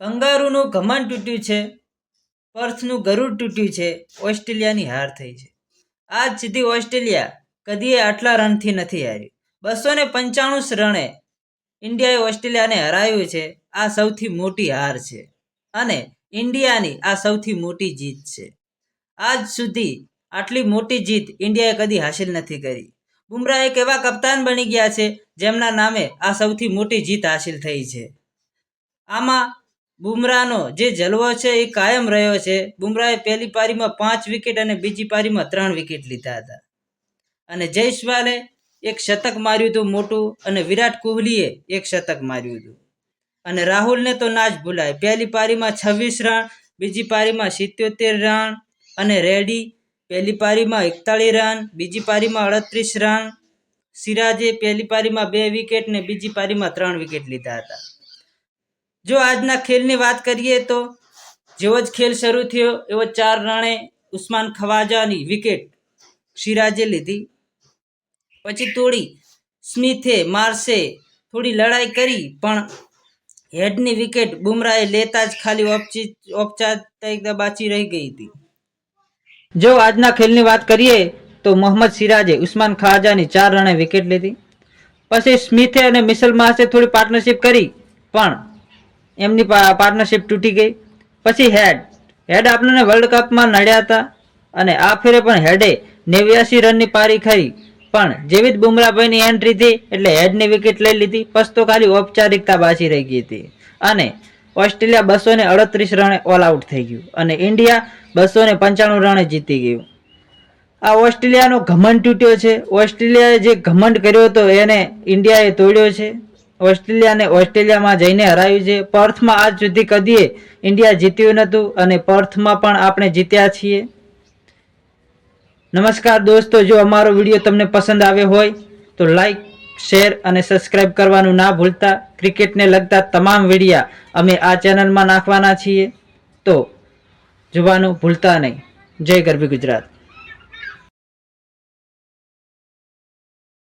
કંગારૂનું ઘમંડ તૂટ્યું છે, પર્થનું ગરુડ તૂટ્યું છે, ઓસ્ટ્રેલિયાની હાર થઈ છે. આજ સુધી ઓસ્ટ્રેલિયા કદીએ આટલા રનથી નથી હાર્યું. બસો ને પંચાણું રણે ઇન્ડિયાએ ઓસ્ટ્રેલિયાને હરાવ્યું છે, આ સૌથી મોટી હાર છે. અને ઇન્ડિયાની આ સૌથી મોટી જીત છે. આજ સુધી આટલી મોટી જીત ઇન્ડિયાએ કદી હાસિલ નથી કરી. બુમરાહ એક એવા કપ્તાન બની ગયા છે, જેમના નામે આ સૌથી મોટી જીત હાસિલ થઈ છે. આમાં બુમરાહનો જે જલવો છે એ કાયમ રહ્યો છે. બુમરાહે પહેલી પારીમાં પાંચ વિકેટ અને બીજી પારીમાં ત્રણ વિકેટ લીધા હતા. અને જયસ્વાલે એક શતક માર્યું હતું મોટું અને વિરાટ કોહલીએ એક શતક માર્યું હતું. અને રાહુલને તો ના જ ભૂલાય. પહેલી પારીમાં છવ્વીસ રન, બીજી પારીમાં સિત્યોતેર રન અને રેડી પહેલી પારીમાં એકતાળીસ રન, બીજી પારીમાં અડત્રીસ રન. સિરાજે પહેલી પારીમાં બે વિકેટ ને બીજી પારીમાં ત્રણ વિકેટ લીધા હતા. જો આજના ખેલની વાત કરીએ તો જેવો જ ખેલ શરૂ થયો, એવો ચાર રણે ઉસ્માન ખવાજાની વિકેટ સિરાજે લીધી. પછી થોડી સ્મિથે માર્સે થોડી લડાઈ કરી, પણ હેડની વિકેટ બુમરાએ લેતા જ ખાલી ઔપચી- ઔપચારિકતા બાચી રહી ગઈ હતી. જો આજના ખેલની વાત કરીએ તો મોહમ્મદ સિરાજે ઉસ્માન ખાજાની ચાર રણે વિકેટ લીધી. પછી સ્મિથે અને મિશેલ માર્સે થોડી પાર્ટનરશિપ કરી, પણ એમની પાર્ટનરશિપ તૂટી ગઈ. પછી હેડ. હેડ આપણને વર્લ્ડ કપમાં નડ્યા હતા અને આ ફેરે પણ હેડે નેવ્યાસી રનની પારી ખરી પણ જેવી જ બુમરાભાઈની એન્ટ્રી થઈ એટલે હેડની વિકેટ લઈ લીધી. પછી તો ખાલી ઔપચારિકતા બાચી રહી ગઈ હતી. અને ઓસ્ટ્રેલિયા બસો ને અડત્રીસ રને ઓલ આઉટ થઈ ગયું. અને ઇન્ડિયા બસો ને પંચાણું રને જીતી ગયું. આ ઓસ્ટ્રેલિયાનો ઘમંડ તૂટ્યો છે. ઓસ્ટ્રેલિયાએ જે ઘમંડ કર્યો હતો એને ઇન્ડિયાએ તોડ્યો છે. ઓસ્ટ્રેલિયાને ઓસ્ટ્રેલિયામાં જઈને હરાવ્યું છે. પર્થમાં આજ સુધી કદીએ ઇન્ડિયા જીત્યું નહોતું અને પર્થમાં પણ આપણે જીત્યા છીએ. નમસ્કાર દોસ્તો, જો અમારો વીડિયો તમને પસંદ આવ્યો હોય તો લાઈક, શેર અને સબસ્ક્રાઇબ કરવાનું ના ભૂલતા. ક્રિકેટને લગતા તમામ વિડીયા અમે આ ચેનલમાં નાખવાના છીએ. તો જોવાનું ભૂલતા નહીં. જય ગરબી ગુજરાત.